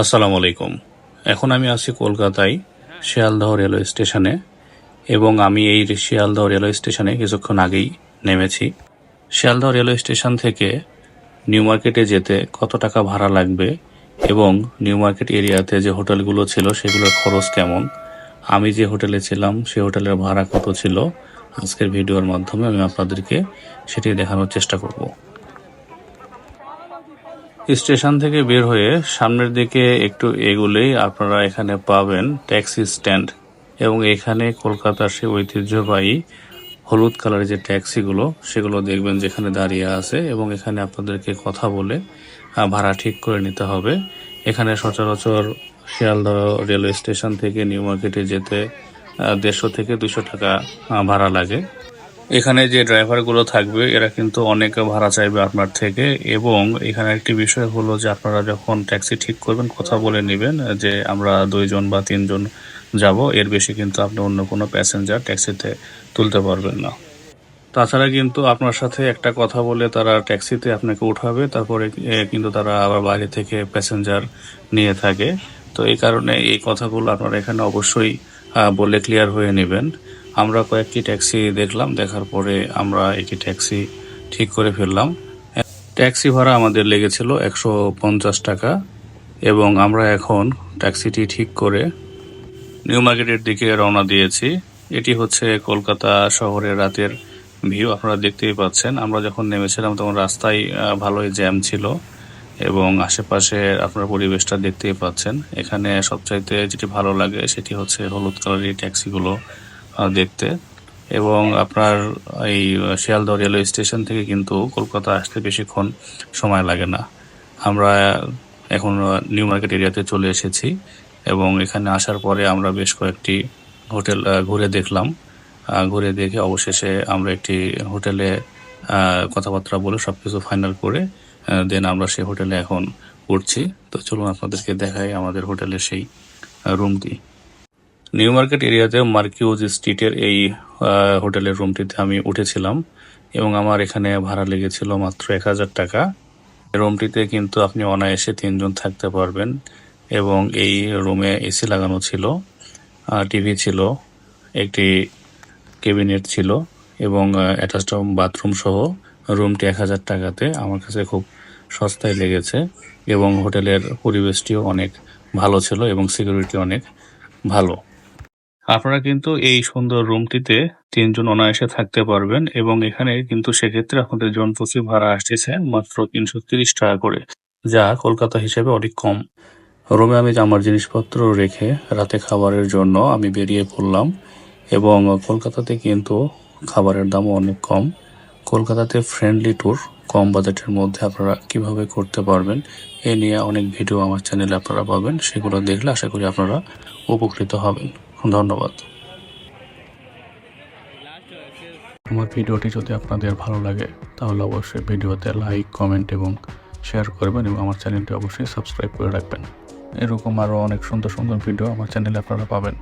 আসসালামু আলাইকুম। এখন আমি আছি কলকাতায়, শিয়ালদহ রেলওয়ে স্টেশনে, এবং আমি এই শিয়ালদহ রেলওয়ে স্টেশনে কিছুক্ষণ আগেই নেমেছি। শিয়ালদহ রেলওয়ে স্টেশন থেকে নিউ মার্কেটে যেতে কত টাকা ভাড়া লাগবে এবং নিউ মার্কেট এরিয়াতে যে হোটেলগুলো ছিল সেগুলোর খরচ কেমন? আমি যে হোটেলে ছিলাম সেই হোটেলের ভাড়া কত ছিল? আজকের ভিডিওর মাধ্যমে আমি আপনাদেরকে সেটি দেখানোর চেষ্টা করব। স্টেশন থেকে বের হয়ে সামনের দিকে একটু এগুলেই আপনারা এখানে পাবেন ট্যাক্সি স্ট্যান্ড এবং এখানে কলকাতার সেই ঐতিহ্যবাহী হলুদ কালারের যে ট্যাক্সিগুলো, সেগুলো দেখবেন যেখানে দাঁড়িয়ে আছে এবং এখানে আপনাদেরকে কথা বলে ভাড়া ঠিক করে নিতে হবে। এখানে সচরাচর শিয়ালদহ রেলওয়ে স্টেশন থেকে নিউ মার্কেটে যেতে দেড়শো থেকে দুশো টাকা ভাড়া লাগে। এখানে যে ড্রাইভারগুলো থাকবে, এরা কিন্তু অনেক ভাড়া চাইবে আপনার থেকে এবং এখানে একটি বিষয় হলো যে আপনারা যখন ট্যাক্সি ঠিক করবেন, কথা বলে নেবেন যে আমরা দুইজন বা তিনজন যাব, এর বেশি কিন্তু আপনি অন্য কোনো প্যাসেঞ্জার ট্যাক্সিতে তুলতে পারবেন না। তাছাড়া কিন্তু আপনার সাথে একটা কথা বলে তারা ট্যাক্সিতে আপনাকে উঠাবে, তারপরে কিন্তু তারা আবার বাইরে থেকে প্যাসেঞ্জার নিয়ে থাকে। তো এই কারণে এই কথাগুলো আপনারা এখানে অবশ্যই বলে ক্লিয়ার হয়ে নেবেন। আমরা কয়েকটি ট্যাক্সি দেখলাম, দেখার পরে আমরা একটি ট্যাক্সি ঠিক করে ফেললাম। ট্যাক্সি ভাড়া আমাদের লেগেছিল একশো পঞ্চাশ টাকা এবং আমরা এখন ট্যাক্সিটি ঠিক করে নিউ মার্কেটের দিকে রওনা দিয়েছি। এটি হচ্ছে কলকাতা শহরের রাতের ভিউ, আপনারা দেখতেই পাচ্ছেন। আমরা যখন নেমেছিলাম তখন রাস্তায় ভালোই জ্যাম ছিল এবং আশেপাশে আপনার পরিবেশটা দেখতেই পাচ্ছেন। এখানে সবচাইতে যেটি ভালো লাগে সেটি হচ্ছে হলুদ কালারের ট্যাক্সিগুলো। দেখতে। এবং আপনার এই শিয়ালদহ রেলওয়ে স্টেশন থেকে কিন্তু কলকাতা আসতে বেশিক্ষণ সময় লাগে না। আমরা এখন নিউ মার্কেট এরিয়াতে চলে এসেছি এবং এখানে আসার পরে আমরা বেশ কয়েকটি হোটেল ঘুরে দেখলাম। ঘুরে দেখে অবশেষে আমরা একটি হোটেলে কথাবার্তা বলে সব কিছু ফাইনাল করে দেন আমরা সেই হোটেলে এখন উঠছি। তো চলুন আপনাদেরকে দেখাই আমাদের হোটেলের সেই রুমটি। নিউ মার্কেট এরিয়াতে মার্কিউজ স্ট্রিটের এই হোটেলের রুমটিতে আমি উঠেছিলাম এবং আমার এখানে ভাড়া লেগেছিল মাত্র এক হাজার টাকা। রুমটিতে কিন্তু আপনি অনায়াসে তিনজন থাকতে পারবেন এবং এই রুমে এসি লাগানো ছিল টিভি ছিল, একটি ক্যাবিনেট ছিল এবং অ্যাটাচড বাথরুম সহ রুমটি এক হাজার টাকাতে আমার কাছে খুব সস্তায় লেগেছে এবং হোটেলের পরিবেশটিও অনেক ভালো ছিল এবং সিকিউরিটি অনেক ভালো। আপনারা কিন্তু এই সুন্দর রুমটিতে তিনজন অনায়াসে থাকতে পারবেন এবং এখানে কিন্তু সেক্ষেত্রে আপনাদের জন প্রতি ভাড়া আসতেছে মাত্র তিনশো তিরিশ টাকা করে, যা কলকাতা হিসেবে অনেক কম। রুমে আমি আমার জিনিসপত্র রেখে রাতে খাবারের জন্য আমি বেরিয়ে পড়লাম এবং কলকাতাতে কিন্তু খাবারের দামও অনেক কম। কলকাতাতে ফ্রেন্ডলি ট্যুর কম বাজেটের মধ্যে আপনারা কীভাবে করতে পারবেন এ নিয়ে অনেক ভিডিও আমার চ্যানেলে আপনারা পাবেন, সেগুলো দেখলে আশা করি আপনারা উপকৃত হবেন। ধন্যবাদ। আমার ভিডিওটি যদি আপনাদের ভালো লাগে, তাহলে অবশ্যই ভিডিওতে লাইক কমেন্ট এবং শেয়ার করবেন এবং আমার চ্যানেলটি অবশ্যই সাবস্ক্রাইব করে রাখবেন। এরকম আরও অনেক সুন্দর সুন্দর ভিডিও আমার চ্যানেলে আপনারা পাবেন।